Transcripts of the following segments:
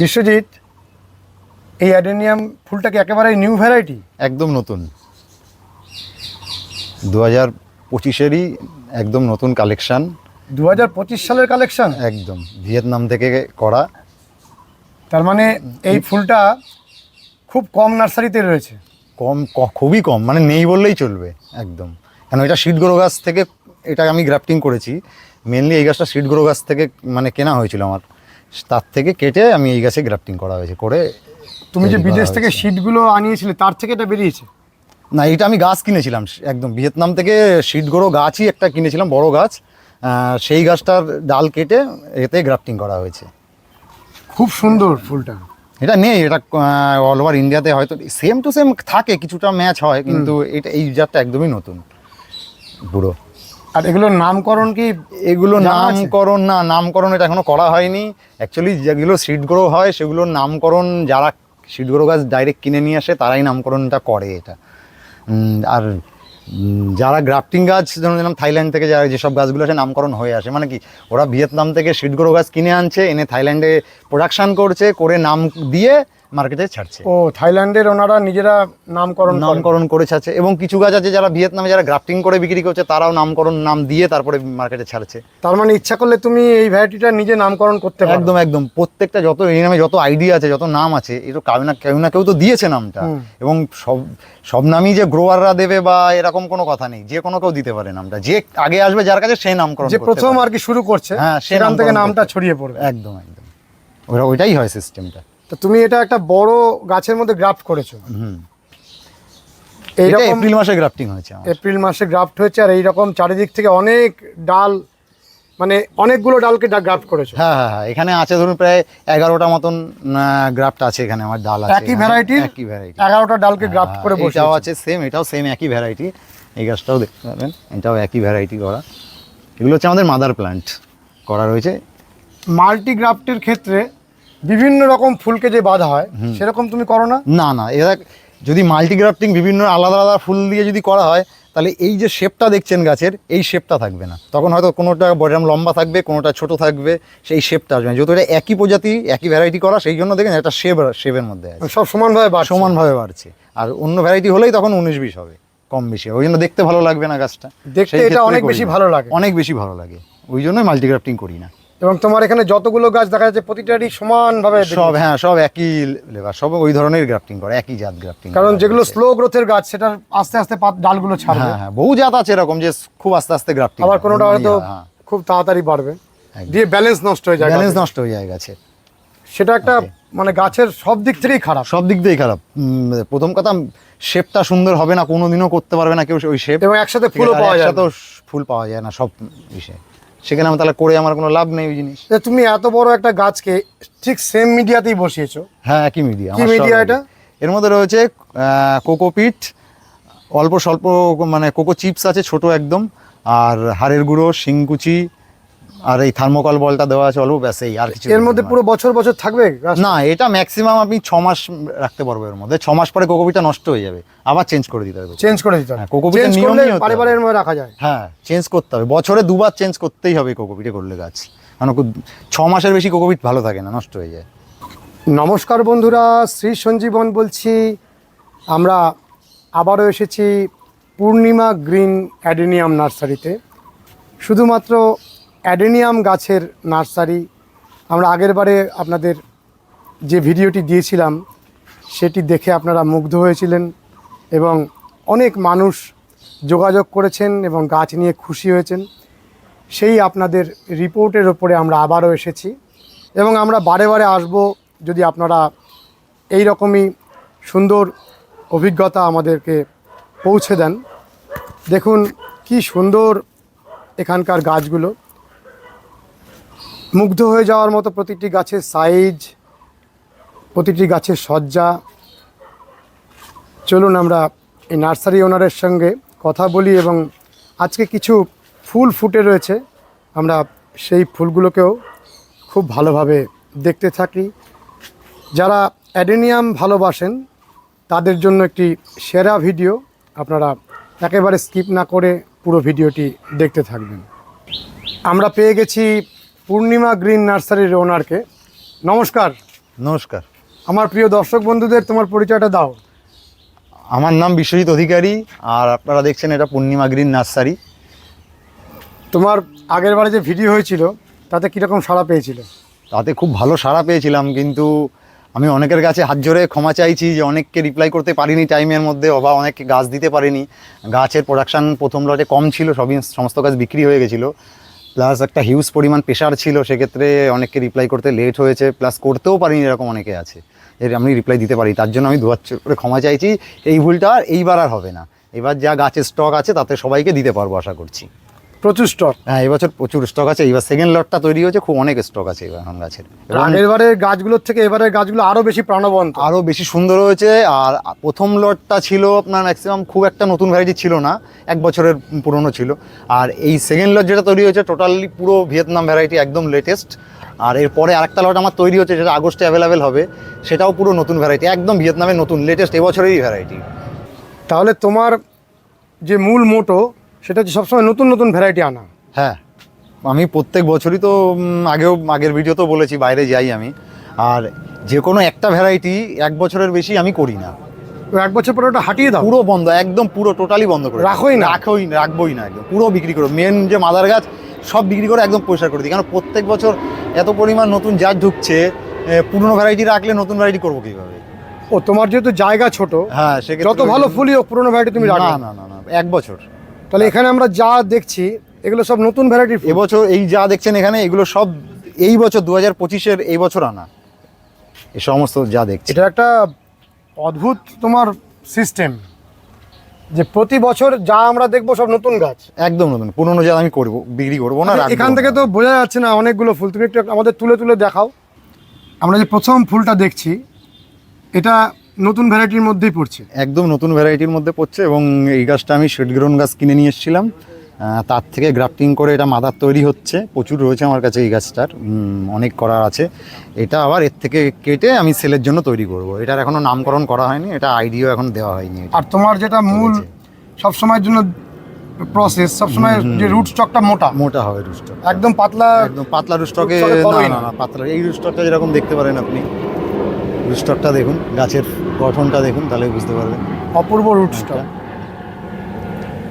বিশ্বজিৎ এই অ্যাডেনিয়াম ফুলটা কি একেবারে নিউ ভ্যারাইটি একদম নতুন। দু হাজার পঁচিশেরই একদম নতুন কালেকশান দু হাজার পঁচিশ সালের কালেকশান একদম। ভিয়েতনাম থেকে করা। তার মানে এই ফুলটা খুব কম নার্সারিতে রয়েছে? কম খুবই কম। মানে নেই বললেই চলবে একদম। কেন এটা শীত গ্রো গাছ থেকে এটা আমি গ্রাফটিং করেছি। মেনলি এই গাছটা শীত গ্রো গাছ থেকে মানে কেনা হয়েছিল আমার। তার থেকে কেটে আমি এই গাছে গ্রাফটিং করা হয়েছে করে তুমি যে বিদেশ থেকে। শিটগুলো আনিয়েছিলে তার থেকে এটা বেরিয়েছে? না এটা আমি গাছ কিনেছিলাম একদম ভিয়েতনাম থেকে শীত গ্রো গাছই একটা কিনেছিলাম বড় গাছ। সেই গাছটার ডাল কেটে এতে গ্রাফটিং করা হয়েছে। খুব সুন্দর ফুলটা। এটা নেই এটা অল ওভার ইন্ডিয়াতে হয়তো সেম টু সেম থাকে কিছুটা ম্যাচ হয় কিন্তু এটা এই জাতটা একদমই নতুন। পুরো আর এগুলোর নামকরণ কি? এগুলো নামকরণ না নামকরণ এটা এখনও করা হয়নি। অ্যাকচুয়ালি যেগুলো সিড গ্রো হয় সেগুলোর নামকরণ যারা সিড গ্রো গাছ ডাইরেক্ট কিনে নিয়ে আসে তারাই নামকরণটা করে এটা। আর যারা গ্রাফটিং গাছ যেমন যেরকম থাইল্যান্ড থেকে যারা যেসব গাছগুলো আসে নামকরণ হয়ে আসে। মানে কি ওরা ভিয়েতনাম থেকে সিড গ্রো গাছ কিনে আনছে এনে থাইল্যান্ডে প্রোডাকশান করছে করে নাম দিয়ে মার্কেটে ছাড়ছে। ও থাইল্যান্ডের ওনারা নিজেরা নামকরণ নামকরণ করে ছাড়ছে এবং কিছু গাছ আছে যারা ভিয়েতনামে যারা গ্রাফটিং করে বিক্রি করছে তারাও নামকরণ নাম দিয়ে তারপরে মার্কেটে ছাড়ছে। তার মানে ইচ্ছা করলে তুমি এই ভ্যারাইটিটা নিজে নামকরণ করতে পারো। একদম একদম। প্রত্যেকটা যত এই নামে যত আইডিয়া আছে যত নাম আছে এটা কেউ না কেউ না কেউ তো দিয়েছে নামটা। এবং সব সব নামই যে গ্রোয়াররা দেবে বা এরকম কোনো কথা নেই। যে কোনো কেউ দিতে পারে নামটা। যে আগে আসবে যার কাছে সেই নামকরণ যে প্রথম পারে। আর কি শুরু করছে হ্যাঁ, সেখান থেকে নামটা ছড়িয়ে পড়বে। একদম একদম। ওইটাই হয় সিস্টেমটা তো তুমি এটা একটা বড় গাছের মধ্যে গ্রাফট করেছ। এইরকম এপ্রিল মাসে গ্রাফটিং হয়েছে এপ্রিল মাসে গ্রাফট হয়েছে আর এইরকম চারিদিক থেকে অনেক ডাল মানে অনেকগুলো ডালকে গ্রাফট করেছ। হ্যাঁ হ্যাঁ হ্যাঁ এখানে আছে ধরুন প্রায় এগারোটা মতন গ্রাফট আছে এখানে আমার ডাল আছে। একই ভ্যারাইটির একই ভ্যারাইটি এগারোটা ডালকে গ্রাফট করে বসে হ্যাঁ, এটাও আছে সেম এটাও সেম একই ভ্যারাইটি এই গাছটাও দেখতে পাবেন এটাও একই ভ্যারাইটি করা। এগুলো হচ্ছে আমাদের মাদার প্ল্যান্ট করা রয়েছে। মাল্টি গ্রাফটের ক্ষেত্রে বিভিন্ন রকম ফুলকে যে বাঁধা হয় সেরকম তুমি করো না? না না এরা যদি মাল্টিগ্রাফটিং বিভিন্ন আলাদা আলাদা ফুল দিয়ে যদি করা হয় তাহলে এই যে শেপটা দেখছেন গাছের এই শেপটা থাকবে না। তখন হয়তো কোনোটা বড়ম লম্বা থাকবে কোনোটা ছোট থাকবে সেই শেপটা আসবে না। যেহেতু এটা একই প্রজাতি একই ভ্যারাইটি করা সেই জন্য দেখেন একটা শেপ শেপের মধ্যে আছে। সব সমানভাবে বাড়ছে। সমানভাবে বাড়ছে। আর অন্য ভ্যারাইটি হলেই তখন উনিশ বিশ হবে কম বেশি ওই জন্য দেখতে ভালো লাগবে না গাছটা। দেখতে এটা অনেক বেশি ভালো লাগে। অনেক বেশি ভালো লাগে। ওই জন্যই মাল্টিগ্রাফটিং করি না। এবং তোমার এখানে যতগুলো গাছ দেখা যাচ্ছে প্রতিটারই সমানভাবে সব হ্যাঁ সব একই লেবার সব ওই ধরনের গ্রাফটিং করে একই জাত গ্রাফটিং কারণ যেগুলো স্লো গ্রোথের গাছ সেটা আস্তে আস্তে ডালগুলো ছাড়বে। হ্যাঁ হ্যাঁ বহু জাত আছে এরকম যে খুব আস্তে আস্তে গ্রাফটিং আবার কোনোটা হয়তো হ্যাঁ খুব তাড়াতাড়ি বাড়বে। দিয়ে ব্যালেন্স নষ্ট হয়ে যায় ব্যালেন্স নষ্ট হয়ে যায় গাছে। সেটা একটা মানে গাছের সব দিক থেকেই খারাপ। সব দিক দিয়েই খারাপ। প্রথম কথা শেপটা সুন্দর হবে না কোনোদিনও করতে পারবে না কেউ ওই শেপ এবং একসাথে ফুলও পাওয়া যায় না। একসাথেও ফুল পাওয়া যায় না সব বিষয়ে সেখানে আমি তাহলে করে আমার কোনো লাভ নেই ওই জিনিস। তুমি এত বড় একটা গাছকে ঠিক সেম মিডিয়াতেই বসিয়েছো। হ্যাঁ একই মিডিয়া কি মিডিয়া এটা? এর মধ্যে রয়েছে কোকোপিট অল্প স্বল্প মানে কোকো চিপস আছে ছোট একদম আর হাড়ের গুঁড়ো শিংকুচি আর এই থার্মোকল বলটা দেওয়া আছে অল্প ব্যাস এই আর কিছু এর মধ্যে পুরো বছর বছর থাকবে না এটা ম্যাক্সিমাম আপনি ছ মাস রাখতে পারব এর মধ্যে। ছ মাস পরে কোকোপিটটা নষ্ট হয়ে যাবে। আবার চেঞ্জ করে দিতে হবে। চেঞ্জ করে দিতে হবে। হ্যাঁ, কোকোপিটের চেঞ্জ নিয়মই বারে বারে এর মধ্যে রাখা যায়। হ্যাঁ চেঞ্জ করতে হবে। বছরে দুবার চেঞ্জ করতেই হবে কোকোপিটে করলে গাছ। মানে কো- ছ মাসের বেশি কোকোপিট ভালো থাকে না নষ্ট হয়ে যায়। নমস্কার বন্ধুরা শ্রী সঞ্জীবন বলছি। আমরা আবারও এসেছি পূর্ণিমা গ্রিন অ্যাডেনিয়াম নার্সারিতে। শুধুমাত্র অ্যাডেনিয়াম গাছের নার্সারি। আমরা আগের বারে আপনাদের যে ভিডিওটি দিয়েছিলাম, সেটি দেখে আপনারা মুগ্ধ হয়েছিলেন এবং অনেক মানুষ যোগাযোগ করেছেন এবং গাছ নিয়ে খুশি হয়েছেন। সেই আপনাদের রিপোর্টের ওপরে আমরা আবারও এসেছি এবং আমরা বারে বারে আসব যদি আপনারা এই রকমই সুন্দর অভিজ্ঞতা আমাদেরকে পৌঁছে দেন। দেখুন কি সুন্দর এখানকার গাছগুলো। মুগ্ধ হয়ে যাওয়ার মতো প্রতিটি গাছের সাইজ প্রতিটি গাছের সজ্জা চলুন আমরা এই নার্সারি ওনারের সঙ্গে কথা বলি এবং আজকে কিছু ফুল ফুটে রয়েছে। আমরা সেই ফুলগুলোকেও খুব ভালোভাবে দেখতে থাকি। যারা অ্যাডেনিয়াম ভালোবাসেন, তাদের জন্য একটি সেরা ভিডিও। আপনারা একেবারে স্কিপ না করে পুরো ভিডিওটি দেখতে থাকবেন। আমরা পেয়ে গেছি পূর্ণিমা গ্রিন নার্সারির ওনারকে। নমস্কার। নমস্কার। আমার প্রিয় দর্শক বন্ধুদের তোমার পরিচয়টা দাও। আমার নাম বিশ্বজিৎ অধিকারী আর আপনারা দেখছেন এটা পূর্ণিমা গ্রিন নার্সারি। তোমার আগের বারে যে ভিডিও হয়েছিল তাতে কীরকম সাড়া পেয়েছিল? তাতে খুব ভালো সাড়া পেয়েছিলাম কিন্তু আমি অনেকের কাছে হাত জোরে ক্ষমা চাইছি যে অনেককে রিপ্লাই করতে পারিনি টাইমের মধ্যে বা অনেককে গাছ দিতে পারিনি। গাছের প্রোডাকশান প্রথম লটে কম ছিল সবই সমস্ত গাছ বিক্রি হয়ে গেছিল। প্লাস একটা হিউজ পরিমাণ প্রেশার ছিল, সেক্ষেত্রে অনেককে রিপ্লাই করতে লেট হয়েছে প্লাস করতেও পারিনি এরকম অনেকে আছে। এর আমি রিপ্লাই দিতে পারি, তার জন্য আমি দু করে ক্ষমা চাইছি। এই ভুলটা আর এইবার আর হবে না। এবার যা গাছের স্টক আছে, তাতে সবাইকে দিতে পারব, আশা করছি। প্রচুর স্টক হ্যাঁ এবছর প্রচুর স্টক আছে। এইবার সেকেন্ড লটটা তৈরি হয়েছে খুব অনেক স্টক আছে এবার গাছের। এবং আগের বারের গাছগুলোর থেকে এবারের গাছগুলো আরও বেশি প্রাণবন্ত। আরও বেশি সুন্দর হয়েছে আর প্রথম লটটা ছিল আপনার ম্যাক্সিমাম খুব একটা নতুন ভ্যারাইটি ছিল না এক বছরের পুরনো ছিল। আর এই সেকেন্ড লট যেটা তৈরি হয়েছে টোটালি পুরো ভিয়েতনাম ভ্যারাইটি একদম লেটেস্ট আর এরপরে আরেকটা লট আমার তৈরি হচ্ছে যেটা আগস্টে অ্যাভেলেবেল হবে সেটাও পুরো নতুন ভ্যারাইটি একদম ভিয়েতনামের নতুন লেটেস্ট এবছরেরই ভ্যারাইটি তাহলে তোমার যে মূল মোটো সেটা হচ্ছে সবসময় নতুন নতুন ভ্যারাইটি আনা। হ্যাঁ আমি প্রত্যেক বছরই তো আগেও আগের ভিডিওতেও বলেছি বাইরে যাই আমি। আর যে কোনো একটা ভ্যারাইটি এক বছরের বেশি আমি করি না। তো এক বছর পরে ওটা হাঁটিয়ে দাও। পুরো বন্ধ একদম পুরো টোটালি বন্ধ করে রাখোই না? রাখোই না রাখবোই না একদম। পুরো বিক্রি করো। মেন যে মাদার গাছ সব বিক্রি করে একদম পরিষ্কার করে দিই। কারণ প্রত্যেক বছর এত পরিমাণ নতুন জাত ঢুকছে পুরনো ভ্যারাইটি রাখলে নতুন ভ্যারাইটি করব কীভাবে? ও তোমার যেহেতু জায়গা ছোট হ্যাঁ সেক্ষেত্রে যত ভালো ফুলই হোক পুরোনো ভ্যারাইটি তুমি রাখো। না না না এক বছর। তাহলে এখানে আমরা যা দেখছি এগুলো সব নতুন ভ্যারাইটির এবছর এই যা দেখছেন এখানে এগুলো সব এই বছর দু হাজার পঁচিশের এই বছর আনা। এই সমস্ত যা দেখছি। এটা একটা অদ্ভুত তোমার সিস্টেম যে প্রতি বছর যা আমরা দেখব সব নতুন গাছ। একদম নতুন। পুরনো যা আমি করব বিক্রি করব না আচ্ছা, এখান থেকে তো বোঝা যাচ্ছে না অনেকগুলো ফুল। তুমি একটু আমাদের তুলে তুলে দেখাও। আমরা যে প্রথম ফুলটা দেখছি এটা নতুন ভ্যারাইটির মধ্যেই পড়ছে? একদম নতুন ভ্যারাইটির মধ্যে পড়ছে এবং এই গাছটা আমি শেডগ্রোন গাছ কিনে নিয়ে এসেছিলাম। তার থেকে গ্রাফটিং করে এটা মাদার তৈরি হচ্ছে। প্রচুর রয়েছে আমার কাছে এই গাছটার। অনেক করার আছে। এটা আবার এর থেকে কেটে আমি সেলের জন্য তৈরি করব। এটার এখনও নামকরণ করা হয়নি এটা আইডিও এখন দেওয়া হয়নি আর তোমার যেটা মূল সব সময়ের জন্য প্রসেস সব সময় যে রুট স্টকটা মোটা। মোটা হবে রুস্টক একদম পাতলা একদম পাতলা রুস্টকে রুস্টকে না না পাতলা। এই রুস্টকটা যেরকম দেখতে পারেন আপনি। রুস্টকটা দেখুন গাছের গঠনটা দেখুন তাহলে বুঝতে পারবেন। অপূর্ব রুট স্টক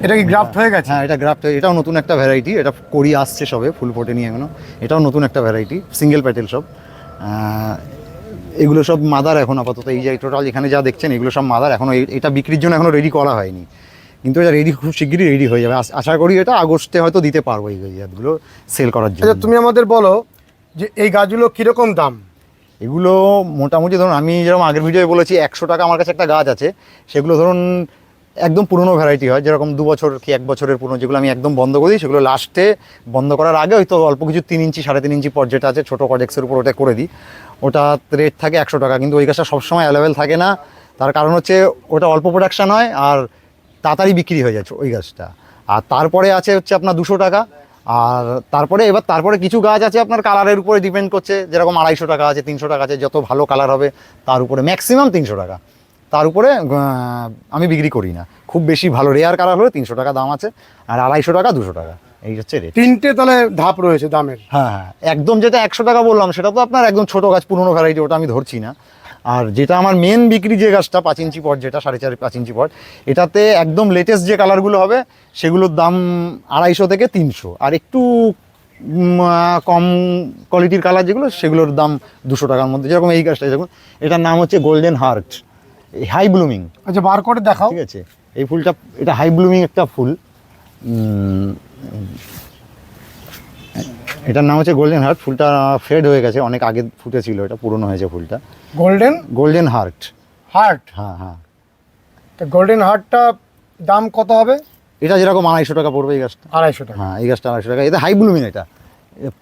এটা কি গ্রাফট হয়ে গেছে? হ্যাঁ এটা গ্রাফট এটাও নতুন একটা ভ্যারাইটি এটা করি আসছে সবে ফুল ফোটে নিয়ে এখনও। এটাও নতুন একটা ভ্যারাইটি সিঙ্গেল প্যাটেল সব। এগুলো সব মাদার এখন আপাতত এই যে টোটাল এখানে যা দেখছেন এগুলো সব মাদার এখনও এই- এটা বিক্রির জন্য এখনও রেডি করা হয়নি। কিন্তু এটা রেডি খুব শিগগিরই রেডি হয়ে যাবে। আশ- করি এটা আগস্টে হয়তো দিতে পারব এই গাছগুলো সেল করার জন্য। আচ্ছা তুমি আমাদের বলো যে এই গাছগুলো কীরকম দাম? এগুলো মোটামুটি ধরুন, আমি যেরকম আগের ভিডিওয়ে বলেছি, একশো টাকা আমার কাছে একটা গাছ আছে। সেগুলো ধরুন, একদম পুরনো ভ্যারাইটি হয়। যেরকম দু বছর কি এক বছরের পুরনো যেগুলো আমি একদম বন্ধ করে সেগুলো লাস্টে বন্ধ করার আগে হয়তো অল্প কিছু তিন ইঞ্চি, সাড়ে তিন ইঞ্চি পর যেটা আছে, ছোটো কডেক্সের উপর ওটা করে দিই। ওটা রেট থাকে একশো টাকা, কিন্তু ওই গাছটা সবসময় অ্যাভেলেবেল থাকে না। তার কারণ হচ্ছে ওটা অল্প প্রোডাকশান হয় আর তাড়াতাড়ি বিক্রি হয়ে যাচ্ছে ওই গাছটা। আর তারপরে আছে হচ্ছে আপনার দুশো টাকা। আর তারপরে এবার তারপরে কিছু গাছ আছে আপনার কালারের উপরে ডিপেন্ড করছে যেরকম আড়াইশো টাকা আছে তিনশো টাকা আছে যত ভালো কালার হবে তার উপরে ম্যাক্সিমাম তিনশো টাকা। তার উপরে আমি বিক্রি করি না। খুব বেশি ভালো রেয়ার কালার হলে তিনশো টাকা দাম আছে আর আড়াইশো টাকা দুশো টাকা এই হচ্ছে রেট তিনটে তাহলে ধাপ রয়েছে দামের। হ্যাঁ হ্যাঁ একদম যেটা একশো টাকা বললাম সেটা তো আপনার একদম ছোটো গাছ পুরোনো ভ্যারাইটি ওটা আমি ধরছি না। আর যেটা আমার মেন বিক্রি যে গাছটা পাঁচ ইঞ্চি পট যেটা সাড়ে চার পাঁচ ইঞ্চি পট এটাতে একদম লেটেস্ট যে কালারগুলো হবে সেগুলোর দাম আড়াইশো থেকে তিনশো। আর একটু কম কোয়ালিটির কালার যেগুলো সেগুলোর দাম দুশো টাকার মধ্যে। যেরকম এই গাছটা দেখুন এটার নাম হচ্ছে গোল্ডেন হার্ট হাই ব্লুমিং আচ্ছা বার করে দেখাও। ঠিক আছে? এই ফুলটা এটা হাই ব্লুমিং একটা ফুল। এটার নাম হচ্ছে গোল্ডেন হার্ট ফুলটা ফেড হয়ে গেছে অনেক আগে ফুটেছিল এটা পুরনো হয়েছে ফুলটা। গোল্ডেন গোল্ডেন হার্ট হার্ট হ্যাঁ হ্যাঁ। তো গোল্ডেন হার্টটা দাম কত হবে? এটা যেরকম আড়াইশো টাকা পড়বে এই গাছটা। আড়াইশো টাকা। হ্যাঁ এই গাছটা আড়াইশো টাকা। এটা হাই ব্লুমিং এটা।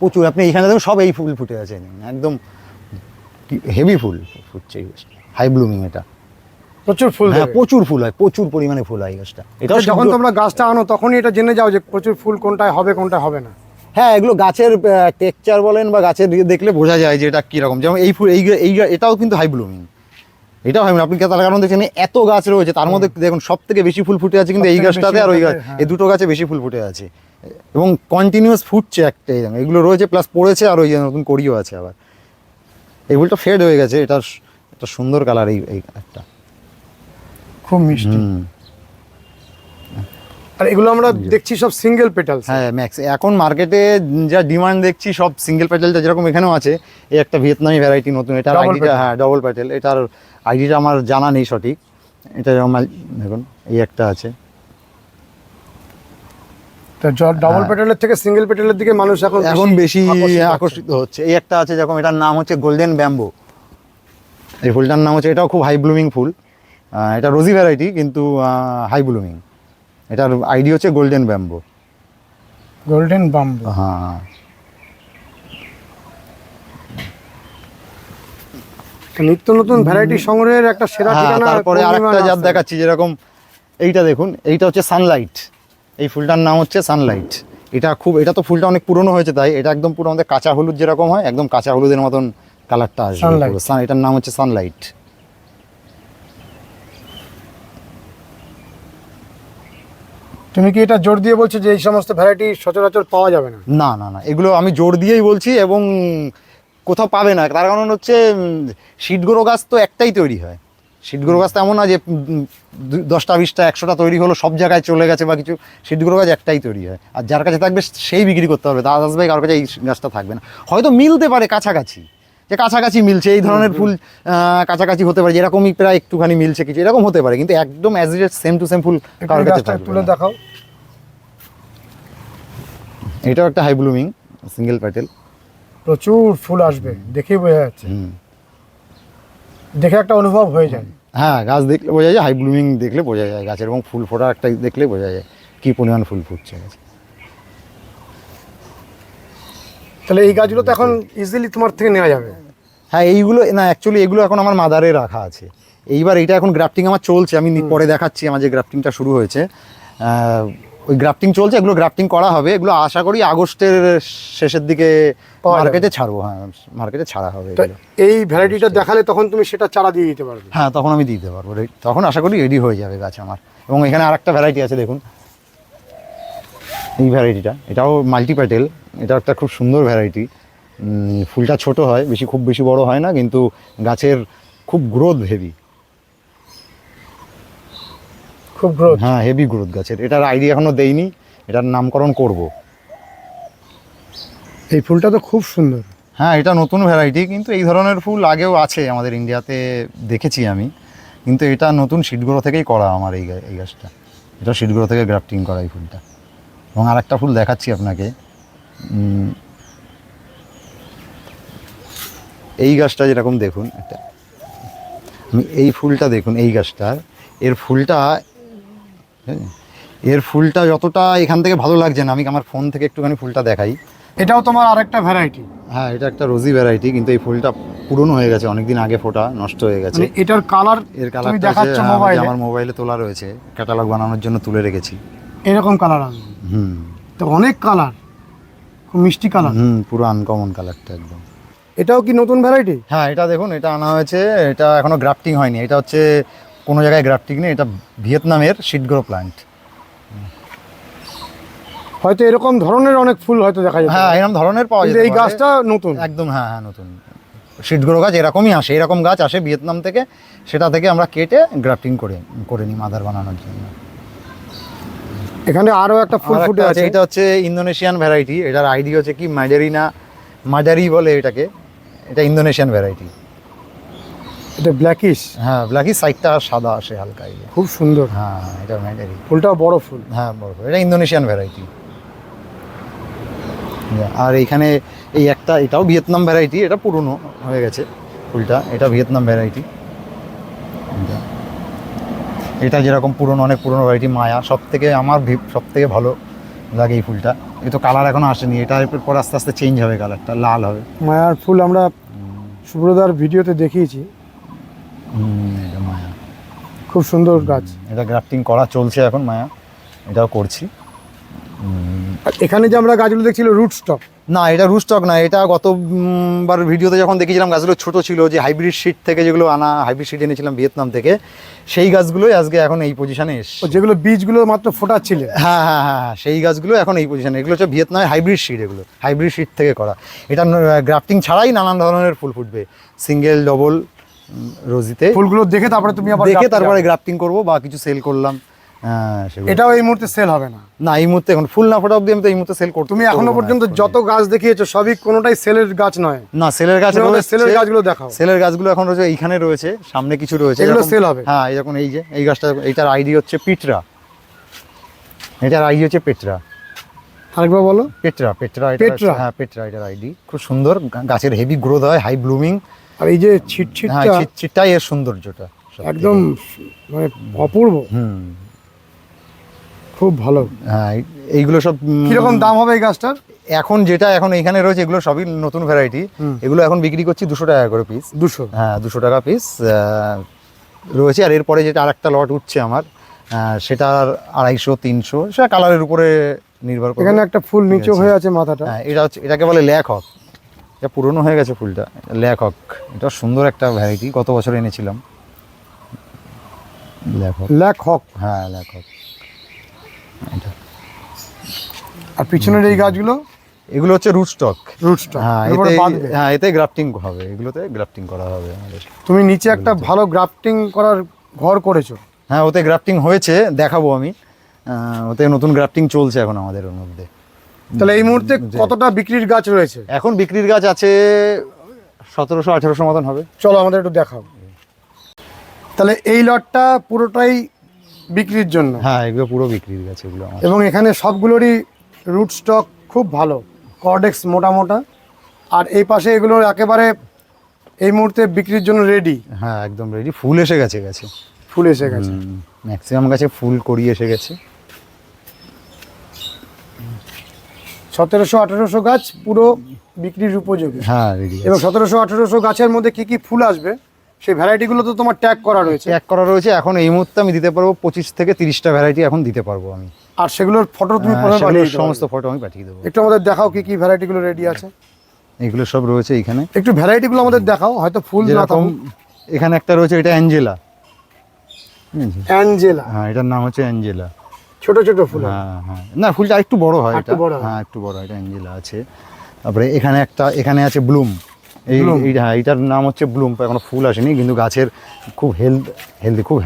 প্রচুর আপনি এখানে দেখুন সব এই ফুল ফুটে আছে। একদম হেভি ফুল ফুটছে এই গাছটা। হাই ব্লুমিং এটা। প্রচুর ফুল হ্যাঁ প্রচুর ফুল হয় প্রচুর পরিমাণে ফুল হয় এই গাছটা। এটাও আচ্ছা, যখন তোমরা গাছটা আনো তখনই এটা জেনে যাও যে প্রচুর ফুল কোনটায় হবে কোনটা হবে না। হ্যাঁ এগুলো গাছের টেকচার বলেন বা গাছের ইয়ে দেখলে বোঝা যায় যে এটা কীরকম। যেমন এই ফুল এই এই এটাও কিন্তু হাই ব্লুমিং এটাও হাই আপনি তার কারণ দেখছেন এত গাছ রয়েছে তার মধ্যে দেখুন সব থেকে বেশি ফুল ফুটে আছে কিন্তু এই গাছটাতে আর ওই গাছ হ্যাঁ। এই দুটো গাছে বেশি ফুল ফুটে আছে। এবং কন্টিনিউয়াস ফুটছে একটা এই এগুলো রয়েছে প্লাস পড়েছে আর ওই নতুন করিও আছে আবার। এই ফুলটা ফেড হয়ে গেছে এটা একটা সুন্দর কালার এই একটা। খুব মিষ্টি। আর এগুলো আমরা দেখছি সব সিঙ্গেল পেটাল হ্যাঁ ম্যাক্স এখন মার্কেটে যা ডিমান্ড দেখছি সব সিঙ্গেল প্যাটেলটা যেরকম এখানেও আছে এই একটা ভিয়েতনামি ভ্যারাইটি নতুন এটার আইডিটা হ্যাঁ ডবল প্যাটেল এটার আইডিটা আমার জানা নেই সঠিক। এটা যেরকম দেখুন এই একটা আছে। ডাবল হ্যাঁ। পেটালের থেকে সিঙ্গেল পেটালের দিকে মানুষ এখন এখন বেশি আকর্ষিত হচ্ছে। এই একটা আছে যেরকম এটার নাম হচ্ছে গোল্ডেন ব্যাম্বো এই ফুলটার নাম হচ্ছে এটাও খুব হাই ব্লুমিং ফুল। এটা রোজি ভ্যারাইটি কিন্তু হাই ব্লুমিং এটার আইডি হচ্ছে গোল্ডেন ব্যাম্বো গোল্ডেন ব্যাম্বো হ্যাঁ। নিত্য নতুন ভ্যারাইটি সংগ্রহের একটা সেরা হ্যাঁ ঠিকানা তারপরে আরেকটা জাত দেখাচ্ছি যেরকম এইটা দেখুন এইটা হচ্ছে সানলাইট এই ফুলটার নাম হচ্ছে সানলাইট এটা খুব এটা তো ফুলটা অনেক পুরনো হয়েছে তাই এটা একদম পুরো আমাদের কাঁচা হলুদ যেরকম হয় একদম কাঁচা হলুদের মতন কালারটা আসবে। Sun- এটার নাম হচ্ছে সানলাইট তুমি কি এটা জোর দিয়ে বলছো যে এই সমস্ত ভ্যারাইটি সচরাচর পাওয়া যাবে না? না না না, এগুলো আমি জোর দিয়েই বলছি এবং কোথাও পাবে না। তার কারণ হচ্ছে শীতগুঁড়ো গাছ তো একটাই তৈরি হয়। শীতগুঁড়ো গাছ তো এমন না যে দশটা, বিশটা, একশোটা তৈরি হলো, সব জায়গায় চলে গেছে বা কিছু। শীতগুঁড়ো গাছ একটাই তৈরি হয়। আর যার কাছে থাকবে সেই বিক্রি করতে হবে। দাদা আসবে কারোর কাছে এই গাছটা থাকবে না। হয়তো মিলতে পারে কাছাকাছি। যে কাছাকাছি মিলছে এই ধরনের ফুল কাছাকাছি হতে পারে যেরকমই প্রায় একটুখানি মিলছে কিছু এরকম হতে পারে কিন্তু একদম as it same to same ফুল কারোর কাছে তুলে দেখাও। এটাও একটা হাই ব্লুমিং সিঙ্গেল প্যাটেল প্রচুর ফুল আসবে দেখেই বোঝা যাচ্ছে। হুম। দেখে একটা অনুভব হয়ে যায়। হ্যাঁ গাছ দেখলে বোঝা যায় হাই ব্লুমিং দেখলে বোঝা যায় গাছের এবং ফুল ফোটা একটা দেখলে বোঝা যায় কী পরিমাণ ফুল ফুটছে গাছে। তাহলে এই গাছগুলো তো এখন ইজিলি তোমার থেকে নেওয়া যাবে। হ্যাঁ এইগুলো না অ্যাকচুয়ালি এগুলো এখন আমার মাদারে রাখা আছে। এইবার এটা এখন গ্রাফটিং আমার চলছে আমি পরে দেখাচ্ছি আমার যে গ্রাফটিংটা শুরু হয়েছে। ওই গ্রাফটিং চলছে এগুলো গ্রাফটিং করা হবে এগুলো আশা করি আগস্টের শেষের দিকে মার্কেটে ছাড়বো হ্যাঁ মার্কেটে ছাড়া হবে এই ভ্যারাইটিটা দেখালে তখন তুমি সেটা চারা দিয়ে দিতে পারবে। হ্যাঁ তখন আমি দিতে পারব। তখন আশা করি রেডি হয়ে যাবে গাছ আমার। এবং এখানে আরেকটা ভ্যারাইটি আছে দেখুন। এই ভ্যারাইটিটা এটাও মাল্টি প্যাটেল এটা একটা খুব সুন্দর ভ্যারাইটি ফুলটা ছোট হয় বেশি খুব বেশি বড় হয় না কিন্তু গাছের খুব গ্রোথ হেভি খুব গ্রোথ হ্যাঁ হেভি গ্রোথ গাছের। এটার আইডিয়া এখনও দেইনি এটার নামকরণ করব। এই ফুলটা তো খুব সুন্দর। হ্যাঁ এটা নতুন ভ্যারাইটি কিন্তু এই ধরনের ফুল আগেও আছে আমাদের ইন্ডিয়াতে দেখেছি আমি। কিন্তু এটা নতুন সিটগুলো থেকেই করা আমার এই এই গাছটা। এটা সিটগুলো থেকে গ্রাফটিং করা এই ফুলটা। এবং আরেকটা ফুল দেখাচ্ছি আপনাকে। এই গাছটা যেরকম দেখুন একটা আমি এই ফুলটা দেখুন এই গাছটা এর ফুলটা হ্যাঁ, এর ফুলটা যতটা এখান থেকে ভালো লাগছে না আমি আমার ফোন থেকে একটুখানি ফুলটা দেখাই। এটাও তোমার আরেকটা ভ্যারাইটি হ্যাঁ এটা একটা রোজি ভ্যারাইটি কিন্তু এই ফুলটা পুরনো হয়ে গেছে অনেকদিন আগে ফোটা নষ্ট হয়ে গেছে। মানে এটার কালারের হ্যাঁ, মোবাইলে আমার মোবাইলে তোলা রয়েছে ক্যাটালগ বানানোর জন্য তুলে রেখেছি। এরকম কালার আসবে। হুম। তো অনেক কালার খুব মিষ্টি কালার হুম পুরো আনকমন কালারটা একদম। এটাও কি নতুন ভ্যারাইটি হ্যাঁ এটা দেখুন এটা আনা হয়েছে এটা এখনও গ্রাফটিং হয়নি। এটা হচ্ছে কোনো জায়গায় গ্রাফটিং নেই এটা ভিয়েতনামের শিটগ্রো প্লান্ট হয়তো এরকম ধরনের অনেক ফুল হয়তো দেখা যায় হ্যাঁ এরকম ধরনের পাওয়া যায় এই গাছটা নতুন? একদম হ্যাঁ হ্যাঁ নতুন। শিটগ্রো গাছ এরকমই আসে এরকম গাছ আসে ভিয়েতনাম থেকে সেটা থেকে আমরা কেটে গ্রাফটিং করে করে নিই মাদার বানানোর জন্য। এখানে আরও একটা ফুল ফুটে আছে এটা হচ্ছে ইন্দোনেশিয়ান ভ্যারাইটি এটার আইডি হচ্ছে কি মাজারিনা মাজারি বলে এটাকে এটা ইন্দোনেশিয়ান ভ্যারাইটি এটা ব্ল্যাকিশ হ্যাঁ ব্ল্যাকি সাইডটা সাদা আসে হালকা এই খুব সুন্দর। হ্যাঁ এটা ম্যাজারি ফুলটাও বড় ফুল। হ্যাঁ বড় ফুল। এটা ইন্দোনেশিয়ান ভ্যারাইটি আর এইখানে এই একটা এটাও ভিয়েতনাম ভ্যারাইটি এটা পুরনো হয়ে গেছে ফুলটা এটা ভিয়েতনাম ভ্যারাইটি এটা যেরকম পুরনো অনেক পুরনো ভ্যারাইটি মায়া সব থেকে আমার সব থেকে ভালো লাগে এই ফুলটা। এই তো কালার এখনও আসেনি এটা পর আস্তে আস্তে চেঞ্জ হবে কালারটা লাল হবে। মায়ার ফুল আমরা সুব্রদার ভিডিওতে দেখিয়েছি। মায়া। খুব সুন্দর গাছ। এটা গ্রাফটিং করা চলছে এখন মায়া এটাও করছি। এখানে যে আমরা গাছগুলো দেখছিল রুট স্টক না এটা রুস্টক না এটা গতবার ভিডিওতে যখন দেখেছিলাম গাছগুলো ছোট ছিল যে হাইব্রিড সিট থেকে যেগুলো আনা হাইব্রিড সিট এনেছিলাম ভিয়েতনাম থেকে সেই গাছগুলোই আজকে এখন এই পজিশনে ও এসছে যেগুলো বীজগুলো মাত্র ফোটাচ্ছিলে? হ্যাঁ হ্যাঁ হ্যাঁ হ্যাঁ, সেই গাছগুলো এখন এই পজিশনে এগুলো হচ্ছে ভিয়েতনামের হাইব্রিড সিড এগুলো হাইব্রিড সিড থেকে করা। এটা গ্রাফটিং ছাড়াই নানান ধরনের ফুল ফুটবে। সিঙ্গেল ডবল রোজিতে। ফুলগুলো দেখে তারপরে তুমি আবার দেখে তারপরে গ্রাফটিং করব বা কিছু সেল করলাম। এটাও এই মুহূর্তে সেল হবে না। না এই মুহূর্তে এখন ফুল না ফোটা অব্দি আমি তো এই মুহূর্তে সেল করতে তুমি এখনও পর্যন্ত যত গাছ দেখিয়েছো সবই কোনোটাই সেলের গাছ নয়। না সেলের গাছ সেলের গাছগুলো দেখাও। সেলের গাছগুলো এখন রয়েছে এইখানে রয়েছে সামনে কিছু রয়েছে। এগুলো sell হবে? হ্যাঁ এরকম এই যে এই গাছটা এইটার আইডি হচ্ছে পিটরা। এটার আইডি হচ্ছে পেটরা। আরেকবার বলো। Petra Petra Petra? হ্যাঁ পেটরা এটার আইডি খুব সুন্দর গাছের হেভি গ্রোথ হয় হাই ব্লুমিং আর এই যে ছিট হ্যাঁ ছিটটা ছিট- ছিটটাই এর সৌন্দর্যটা একদম মানে অপূর্ব। হুম। খুব ভালো। হ্যাঁ এই- এইগুলো সব কীরকম দাম হবে এই গাছটার? এখন যেটা এখন এইখানে রয়েছে এগুলো সবই নতুন ভ্যারাইটি এগুলো এখন বিক্রি করছি দুশো টাকা করে পিস দুশো? হ্যাঁ দুশো টাকা পিস রয়েছে। আর এরপরে যেটা আরেকটা লট উঠছে আমার সেটার আড়াইশো তিনশো সেটা কালারের উপরে নির্ভর করে। এখানে একটা ফুল নিচু হয়ে আছে মাথাটা। হ্যাঁ এটা হচ্ছে এটাকে বলে ল্যাক হক এটা পুরনো হয়ে গেছে ফুলটা ল্যাক হক এটা সুন্দর একটা ভ্যারাইটি গত বছর এনেছিলাম। ল্যাক হক ল্যাক হক হ্যাঁ ল্যাক হক এটা। আর পিছনের এই গাছগুলো? এগুলো হচ্ছে রুট স্টক রুটস্টক হ্যাঁ এতে হ্যাঁ এতে গ্রাফটিং হবে। এগুলোতে গ্রাফটিং করা হবে আমাদের। তুমি নিচে একটা ভালো গ্রাফটিং করার ঘর করেছ। হ্যাঁ ওতে গ্রাফটিং হয়েছে দেখাবো আমি। ওতে নতুন গ্রাফটিং চলছে এখন আমাদের ওর মধ্যে। তাহলে এই মুহূর্তে কতটা বিক্রির গাছ রয়েছে? এখন বিক্রির গাছ আছে সতেরোশো আঠেরোশো মতন হবে। চলো আমাদের একটু দেখাও। তাহলে এই লটটা পুরোটাই বিক্রির জন্য। হ্যাঁ এগুলো পুরো বিক্রির গাছ এগুলো আমার এবং এখানে সবগুলোরই রুট স্টক খুব ভালো কর্ডেক্স মোটা মোটা। আর এই পাশে এগুলো একেবারে এই মুহূর্তে বিক্রির জন্য রেডি হ্যাঁ একদম রেডি ফুল এসে গেছে গাছে। ফুল এসে গেছে। ম্যাক্সিমাম গাছে ফুল করি এসে গেছে। সতেরোশো আঠেরোশো গাছ পুরো বিক্রির উপযোগী। হ্যাঁ রেডি এবং সতেরোশো আঠেরোশো গাছের মধ্যে কি কি ফুল আসবে? সেই ভ্যারাইটিগুলো তো তোমার ট্যাগ করা রয়েছে। এক করা রয়েছে। এখন এই মুহূর্তে আমি দিতে পারব পঁচিশ থেকে তিরিশটা ভ্যারাইটি এখন দিতে পারব আমি। আর সেগুলোর ফটো তুমি হ্যাঁ, সমস্ত ফটো আমি পাঠিয়ে দেবো। একটু আমাদের দেখাও কি কি ভ্যারাইটিগুলো রেডি আছে। এগুলো সব রয়েছে এখানে। একটু ভ্যারাইটিগুলো আমাদের দেখাও হয়তো ফুল যেরকম এখানে একটা রয়েছে এটা অ্যাঞ্জেলা অ্যাঞ্জেলা হ্যাঁ এটার নাম হচ্ছে অ্যাঞ্জেলা ছোট ছোট ফুল। হ্যাঁ হ্যাঁ। না ফুলটা একটু বড় হয় এটা। হ্যাঁ। একটু বড় হয়, এটা অ্যাঞ্জেলা আছে। তারপরে এখানে একটা এখানে আছে ব্লুম এই হ্যাঁ এটার নাম হচ্ছে ব্লুম এখনও ফুল আসেনি কিন্তু গাছের খুব হেলথ হেলদি খুব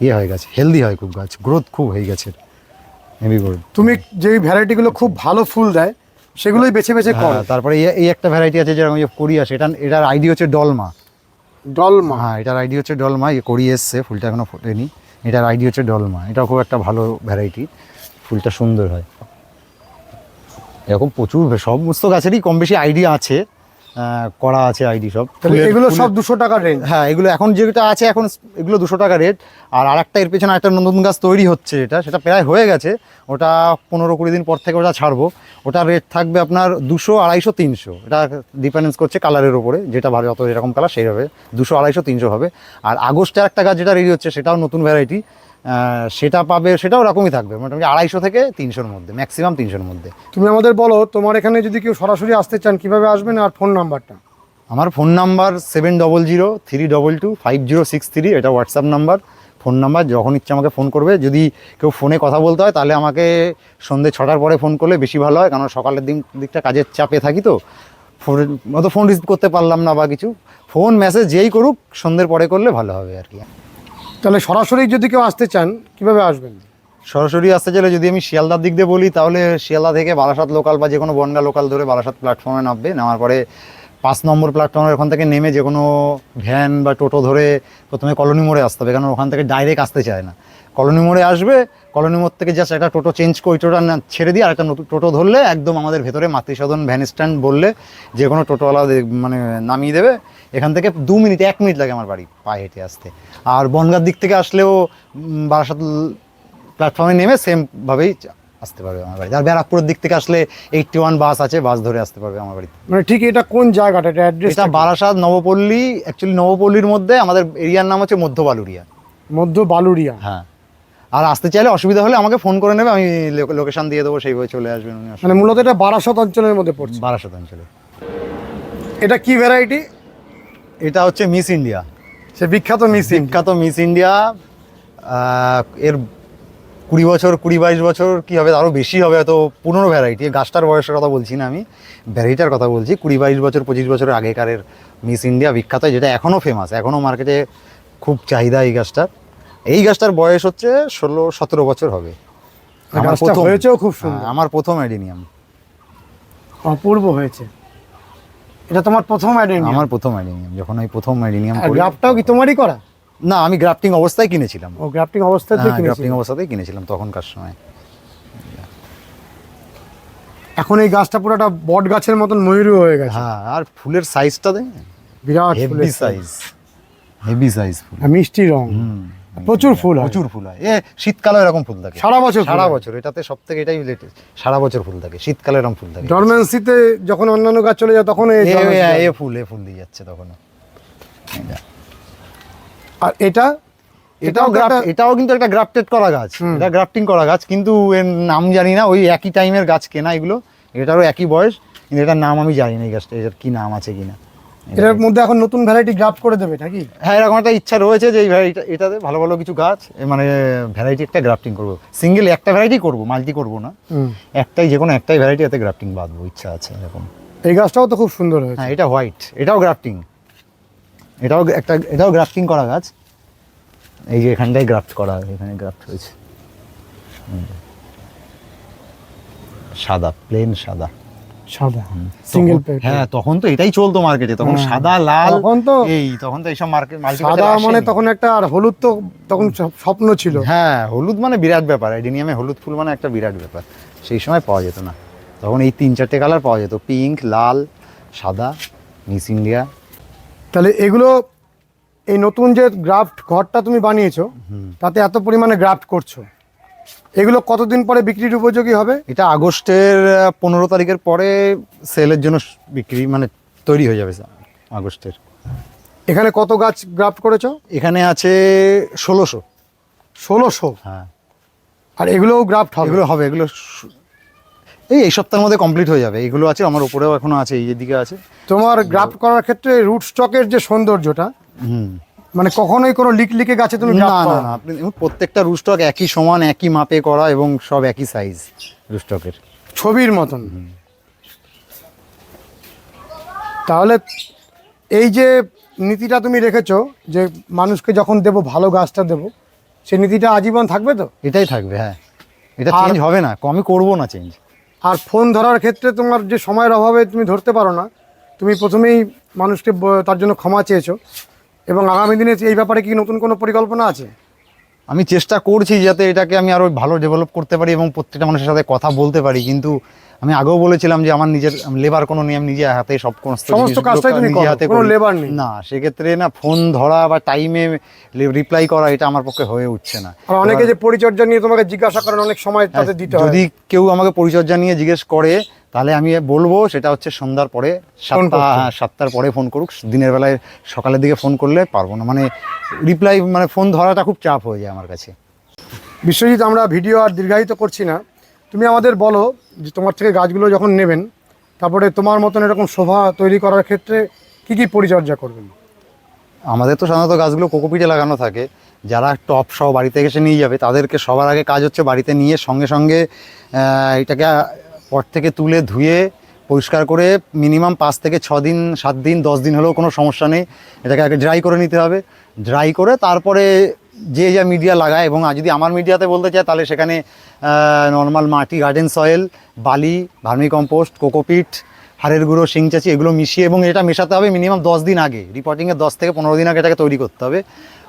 ইয়ে হয়ে গেছে হেলদি হয় খুব গাছ গ্রোথ খুব হয়ে গেছে হেভি গ্রোথ তুমি যে ভ্যারাইটিগুলো খুব ভালো ফুল দেয় সেগুলোই বেছে বেছে করো। হ্যাঁ তারপরে এই- একটা ভ্যারাইটি আছে যেরকম ইয়ে কোরিয়া সেটা এটার আইডি হচ্ছে ডলমা ডলমা হ্যাঁ এটার আইডি হচ্ছে ডলমা ইয়ে করি এসছে ফুলটা এখনও ফোটেনি এটার আইডি হচ্ছে ডলমা এটাও খুব একটা ভালো ভ্যারাইটি ফুলটা সুন্দর হয়। এরকম প্রচুর সমস্ত গাছেরই কম বেশি আইডিয়া আছে করা আছে আইডি সব। এগুলো সব দুশো টাকার রেট হ্যাঁ এগুলো এখন যেটা আছে এখন এগুলো দুশো টাকা রেট আর আরেকটা এর পেছনে একটা নতুন গাছ তৈরি হচ্ছে এটা সেটা প্রায় হয়ে গেছে। ওটা পনেরো কুড়ি দিন পর থেকে ওটা ছাড়বো। ওটা রেট থাকবে আপনার দুশো আড়াইশো তিনশো। এটা ডিপেন্ডেন্স করছে কালারের ওপরে যেটা ভালো যত এরকম কালার সেই হবে দুশো আড়াইশো তিনশো হবে। আর আগস্টে একটা গাছ যেটা রেডি হচ্ছে সেটাও নতুন ভ্যারাইটি সেটা পাবে সেটাও রকমই থাকবে। মোটামুটি আড়াইশো থেকে তিনশোর মধ্যে ম্যাক্সিমাম তিনশোর মধ্যে। তুমি আমাদের বলো তোমার এখানে যদি কেউ সরাসরি আসতে চান কীভাবে আসবেন আর ফোন নাম্বারটা আমার phone number seven double zero three double two five zero six three এটা হোয়াটসঅ্যাপ নাম্বার ফোন নাম্বার যখন ইচ্ছে আমাকে ফোন করবে। যদি কেউ ফোনে কথা বলতে হয় তাহলে আমাকে সন্ধ্যে ছটার পরে ফোন করলে বেশি ভালো হয় কারণ সকালের দিন দিকটা কাজের চাপে থাকি তো। ফোন অত ফোন রিসিভ করতে পারলাম না বা কিছু। ফোন মেসেজ যেই করুক সন্ধ্যের পরে করলে ভালো হবে আর কি। তাহলে সরাসরি যদি কেউ আসতে চান, কীভাবে আসবেন? সরাসরি আসতে চাইলে যদি আমি শিয়ালদার দিক দিয়ে বলি, তাহলে শিয়ালদা থেকে বারাসাত লোকাল বা যে কোনো বনগা লোকাল ধরে বারাসাত প্ল্যাটফর্মে নামবে। নামার পরে পাঁচ নম্বর প্ল্যাটফর্মের ওখান থেকে নেমে যে কোনো ভ্যান বা টোটো ধরে প্রথমে কলোনি মোড়ে আসতে হবে, কারণ ওখান থেকে ডাইরেক্ট আসতে চায় না। কলোনি মোড়ে আসবে, কলোনি মোড় থেকে জাস্ট একটা টোটো চেঞ্জ করে টোটো ছেড়ে দিয়ে আরেকটা নতুন টোটো ধরলে একদম আমাদের ভেতরে মাতৃসদন ভ্যান স্ট্যান্ড বললে যে কোনো টোটোওয়ালা মানে নামিয়ে দেবে। এখান থেকে দু মিনিট এক মিনিট লাগে আমার বাড়ি পায়ে হেঁটে আসতে। আর বনগার দিক থেকে আসলেও বারাসাত প্ল্যাটফর্মে নেমে সেম ভাবেই আসতে পারবে আমার বাড়িতে। আর ব্যারাকপুরের দিক থেকে আসলে এইটটি ওয়ান বাস আছে বাস ধরে আসতে পারবে আমার বাড়িতে। মানে ঠিক এটা কোন জায়গাটা? এটা অ্যাড্রেস এটা বারাসাত নবপল্লী অ্যাকচুয়ালি নবপল্লীর মধ্যে আমাদের এরিয়ার নাম হচ্ছে মধ্য বালুরিয়া। মধ্য বালুরিয়া? হ্যাঁ। আর আসতে চাইলে অসুবিধা হলে আমাকে ফোন করে নেবে আমি লোকেশন দিয়ে দেবো সেইভাবে চলে আসবেন উনি মানে মূলত এটা বারাসত অঞ্চলের মধ্যে পড়ছে? বারাসাত অঞ্চলে। এটা কি ভ্যারাইটি এটা হচ্ছে মিস ইন্ডিয়া। সে বিখ্যাত মিসিং বিখ্যাত মিস ইন্ডিয়া এর কুড়ি বছর কুড়ি বাইশ বছর কি হবে আরও বেশি হবে হয়তো পুরনো ভ্যারাইটি গাছটার বয়সের কথা বলছি না আমি ভ্যারাইটার কথা বলছি। কুড়ি বাইশ বছর পঁচিশ বছরের আগেকারের মিস ইন্ডিয়া বিখ্যাত যেটা এখনও ফেমাস এখনও মার্কেটে খুব চাহিদা এই গাছটার। এই গাছটার বয়স হচ্ছে ষোলো সতেরো বছর হবে। আমার প্রথম- হয়েছেও খুব সুন্দর। হ্যাঁ, আমার প্রথম অ্যাডিনিয়াম। অপূর্ব হয়েছে। এটা তোমার প্রথম অ্যাডেনিয়াম। আমার প্রথম অ্যাডিনিয়াম যখন আমি প্রথম অ্যাডিনিয়াম করি গ্রাফটাও কি তোমারই করা? না আমি গ্রাফটিং অবস্থায় কিনেছিলাম। ও গ্রাফটিং অবস্থাতে হ্যাঁ, কিনেছি গ্রাফটিং অবস্থাতেই কিনেছিলাম তখনকার সময়। এখন এই গাছটা পুরোটা বট গাছের মতন ময়ূরী হয়ে গেছে। হ্যাঁ আর ফুলের সাইজটা দেখ। বিরাট হেভি সাইজ হেভি সাইজ মিষ্টি রং। প্রচুর ফুল প্রচুর ফুল হয়। এ শীতকালে এরকম ফুল থাকে। সারা বছর সারা বছর এটাতে সব থেকে এটাই লেটেস্ট সারা বছর ফুল থাকে শীতকালে এরকম ফুল থাকে। ডরমেন্সিতে যখন অন্যান্য গাছ চলে যায় তখন এই এ- ফুল এ ফুল দিয়ে যাচ্ছে তখন আর এটা? এটাও এটাও কিন্তু একটা গ্রাফটেড করা গাছ। এটা গ্রাফটিং করা গাছ কিন্তু এর নাম জানি না ওই একই টাইমের গাছ কেনা এগুলো। এটারও একই বয়স কিন্তু এটার নাম আমি জানি না এই গাছটা এটার কি নাম আছে কিনা এটার মধ্যে এখন নতুন ভ্যারাইটি গ্রাফট করে দেবে নাকি? হ্যাঁ এরকম একটা ইচ্ছা রয়েছে যে এই ভ্যারাইটি এটাতে ভালো ভালো কিছু গাছ মানে ভ্যারাইটি একটা গ্রাফটিং করব। সিঙ্গেল একটা ভ্যারাইটি করব মাল্টি করব না। একটাই যে কোনো একটাই ভ্যারাইটি এতে গ্রাফটিং বাঁধবো ইচ্ছা আছে এরকম। এই গাছটাও তো খুব সুন্দর হয়েছে। হ্যাঁ এটা হোয়াইট এটাও গ্রাফটিং এটাও একটা এটাও গ্রাফটিং করা গাছ। এই যে এখানটায় গ্রাফট করা এখানে গ্রাফট হয়েছে। সাদা প্লেন সাদা। সাদা। সিঙ্গেল তখন- হ্যাঁ তখন তো এটাই চলতো মার্কেটে তখন হ্যাঁ। সাদা লাল তখন তো- এই তখন তো এইসব মার্কেট সাদা মানে তখন একটা আর হলুদ তো তখন সব- স্বপ্ন ছিল। হ্যাঁ হলুদ মানে বিরাট ব্যাপার। এডিনিয়ামে হলুদ ফুল মানে একটা বিরাট ব্যাপার। সেই সময় পাওয়া যেত না। তখন এই তিন চারটে কালার পাওয়া যেত। পিঙ্ক লাল সাদা মিস ইন্ডিয়া তাহলে এগুলো এই নতুন যে গ্রাফট ঘরটা তুমি বানিয়েছো তাতে এত পরিমাণে গ্রাফট করছ। এগুলো কতদিন পরে বিক্রির উপযোগী হবে? এটা আগস্টের পনেরো তারিখের পরে সেলের জন্য বিক্রি মানে তৈরি হয়ে যাবে আগস্টের। এখানে কত গাছ গ্রাফট করেছ? এখানে আছে ষোলোশো। ষোলোশো? হ্যাঁ। আর এগুলোও গ্রাফট হবে? এগুলো হবে এগুলো এই এই সপ্তাহের মধ্যে কমপ্লিট হয়ে যাবে। এগুলো আছে আমার উপরেও এখনও আছে এই দিকে আছে। তোমার গ্রাফট করার ক্ষেত্রে রুট স্টকের যে সৌন্দর্যটা হুম। মানে কখনোই কোনো লিক লিকে গাছে তুমি না না না আপনি প্রত্যেকটা রুস্টক একই সমান একই মাপে করা এবং সব একই সাইজ রুস্টকের। ছবির মতন। তাহলে এই যে নীতিটা তুমি রেখেছো যে মানুষকে যখন দেব ভালো গাছটা দেব সেই নীতিটা আজীবন থাকবে তো? এটাই থাকবে হ্যাঁ। এটা চেঞ্জ হবে না কমই করব না চেঞ্জ আর ফোন ধরার ক্ষেত্রে তোমার যে সময়ের অভাবে তুমি ধরতে পারো না তুমি প্রথমেই মানুষকে তার জন্য ক্ষমা চেয়েছো। এবং আগামী দিনে এই ব্যাপারে কি নতুন কোনো পরিকল্পনা আছে? আমি চেষ্টা করছি যাতে এটাকে আমি আরও ভালো ডেভেলপ করতে পারি এবং প্রত্যেকটা মানুষের সাথে কথা বলতে পারি। কিন্তু আমি আগেও বলেছিলাম যে আমার নিজের লেবার কোনো নিয়ম নিজে হাতে সব সমস্ত সমস্ত কাজটাই তুমি হাতে কোনো labor নেই। না সেক্ষেত্রে না ফোন ধরা বা টাইমে রিপ্লাই করা এটা আমার পক্ষে হয়ে উঠছে না। অনেকে যে পরিচর্যা নিয়ে তোমাকে জিজ্ঞাসা করেন অনেক সময় তাদের দিতে যদি কেউ আমাকে পরিচর্যা নিয়ে জিজ্ঞেস করে তাহলে আমি বলব সেটা হচ্ছে সন্ধ্যার পরে সাতটা হ্যাঁ, সাতটার পরে ফোন করুক। দিনের বেলায় সকালের দিকে ফোন করলে পারব না। মানে রিপ্লাই মানে ফোন ধরাটা খুব চাপ হয়ে যায় আমার কাছে। বিশ্বজিৎ আমরা ভিডিও আর দীর্ঘায়িত করছি না। তুমি আমাদের বলো যে তোমার থেকে গাছগুলো যখন নেবেন তারপরে তোমার মতন এরকম শোভা তৈরি করার ক্ষেত্রে কি কি পরিচর্যা করবেন? আমাদের তো সাধারণত গাছগুলো কোকোপিটে লাগানো থাকে। যারা টপ সহ বাড়িতে এসে নিয়ে যাবে তাদেরকে সবার আগে কাজ হচ্ছে বাড়িতে নিয়ে সঙ্গে সঙ্গে এটাকে পট থেকে তুলে ধুয়ে, পরিষ্কার করে মিনিমাম পাঁচ থেকে ছ দিন, সাত দিন, দশ দিন হলেও কোনো সমস্যা নেই। এটাকে আগে ড্রাই করে নিতে হবে। ড্রাই করে তারপরে যে যা মিডিয়া লাগায় এবং যদি আমার মিডিয়াতে বলতে চায়, তাহলে সেখানে নর্মাল মাটি গার্ডেন সয়েল বালি ভার্মি কম্পোস্ট কোকোপিট হাড়ের গুঁড়ো, শিংচাচি এগুলো মিশিয়ে এবং এটা মেশাতে হবে মিনিমাম দশ দিন আগে। রিপোর্টিংয়ের দশ থেকে পনেরো দিন আগে এটাকে তৈরি করতে হবে।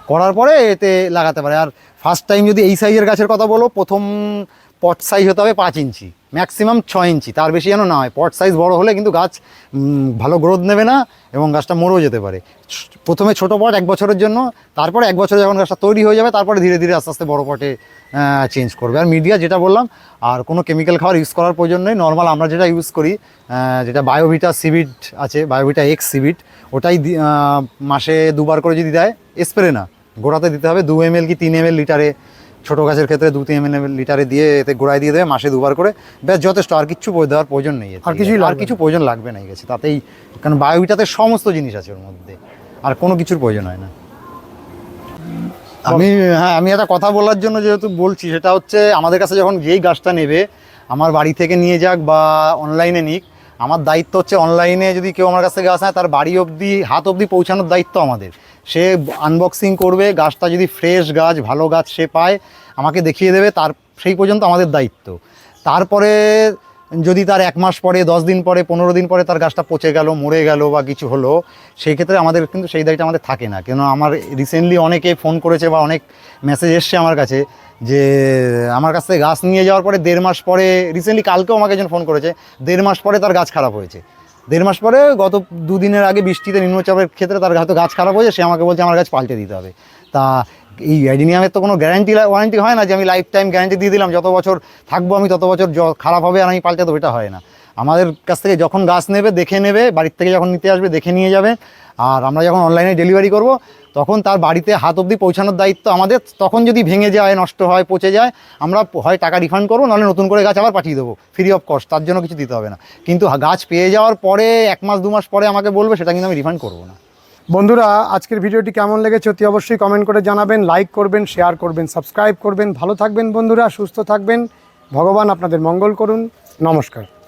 করার পরে এতে লাগাতে পারে। আর ফার্স্ট টাইম যদি এই সাইজের গাছের কথা বলো, প্রথম পট সাইজ হতে হবে পাঁচ ইঞ্চি। ম্যাক্সিমাম ছয় ইঞ্চি। তার বেশি যেন না হয়। পট সাইজ বড় হলে কিন্তু গাছ ভালো গ্রোথ নেবে না এবং গাছটা মরেও যেতে পারে। প্রথমে ছোট পট এক বছরের জন্য, তারপরে এক বছরে যখন গাছটা তৈরি হয়ে যাবে, তারপরে ধীরে ধীরে আস্তে আস্তে বড় পটে চেঞ্জ করবে। আর মিডিয়া যেটা বললাম, আর কোনো কেমিক্যাল খাবার ইউজ করার প্রয়োজন নেই। নর্মাল আমরা যেটা ইউজ করি যেটা বায়োভিটা সিভিড আছে বায়োভিটা এক্স সিভিড ওটাই মাসে দুবার করে যদি দেয় স্প্রে না। গোড়াতে দিতে হবে দু এম কি তিন এম লিটারে। ছোটো গাছের ক্ষেত্রে দু তিন লিটারে দিয়ে এতে গোড়ায় দিয়ে দেবে মাসে দুবার করে। ব্যাস যথেষ্ট। আর কিছু দেওয়ার প্রয়োজন নেই আর কিছুই আর কিছু প্রয়োজন লাগবে না এই গেছে। তাতেই কারণ বায়োভিটাতে সমস্ত জিনিস আছে ওর মধ্যে। আর কোনো কিছুর প্রয়োজন হয় না। আমি হ্যাঁ আমি একটা কথা বলার জন্য যেহেতু বলছি সেটা হচ্ছে আমাদের কাছে যখন যেই গাছটা নেবে আমার বাড়ি থেকে নিয়ে যাক বা অনলাইনে নিক আমার দায়িত্ব হচ্ছে অনলাইনে যদি কেউ আমার কাছ থেকে নেয় তার বাড়ি অবধি হাত অবধি পৌঁছানোর দায়িত্ব আমাদের। সে আনবক্সিং করবে, গাছটা যদি ফ্রেশ গাছ, ভালো গাছ সে পায়, আমাকে দেখিয়ে দেবে, তার, সেই পর্যন্ত আমাদের দায়িত্ব। তারপরে যদি তার এক মাস পরে, দশ দিন পরে, পনেরো দিন পরে তার গাছটা পচে গেল, মরে গেল বা কিছু হলো, সেই ক্ষেত্রে আমাদের কিন্তু সেই দায়িত্ব আমাদের থাকে না। কেন আমার রিসেন্টলি অনেকে ফোন করেছে বা অনেক মেসেজ এসছে আমার কাছে যে, আমার কাছ থেকে গাছ নিয়ে যাওয়ার পরে দেড় মাস পরে রিসেন্টলি কালকেও আমাকে একজন ফোন করেছে, দেড় মাস পরে তার গাছ খারাপ হয়েছে। দেড় মাস পরে গত দুদিনের আগে বৃষ্টিতে নিম্নচাপের ক্ষেত্রে তার হয়তো গাছ খারাপ হয়েছে, সে আমাকে বলছে আমার গাছ পাল্টে দিতে হবে। তা এই অ্যাডিনিয়ামের তো কোনো গ্যারান্টি ওয়ারেন্টি হয় না যে আমি লাইফ টাইম গ্যারান্টি দিয়ে দিলাম, যত বছর থাকব আমি তত বছর খারাপ হবে আর আমি পাল্টে দেবো, এটা হয় না। আমাদের কাছ থেকে যখন গাছ নেবে, দেখে নেবে, বাড়ির থেকে যখন নিতে আসবে, দেখে নিয়ে যাবে। আর আমরা যখন অনলাইনে ডেলিভারি করব, তখন তার বাড়িতে হাত অবধি পৌঁছানোর দায়িত্ব আমাদের। তখন যদি ভেঙে যায়, নষ্ট হয়, পচে যায়, আমরা হয় টাকা রিফান্ড করব, নাহলে নতুন করে গাছ আবার পাঠিয়ে দেবো ফ্রি অফ কস্ট তার জন্য কিছু দিতে হবে না। কিন্তু গাছ পেয়ে যাওয়ার পরে, এক মাস, দু মাস পরে আমাকে বলবে, সেটা কিন্তু আমি রিফান্ড করব না। বন্ধুরা, আজকের ভিডিওটি কেমন লেগেছে অতি অবশ্যই কমেন্ট করে জানাবেন লাইক করবেন শেয়ার করবেন সাবস্ক্রাইব করবেন। ভালো থাকবেন বন্ধুরা, সুস্থ থাকবেন। ভগবান আপনাদের মঙ্গল করুন। নমস্কার।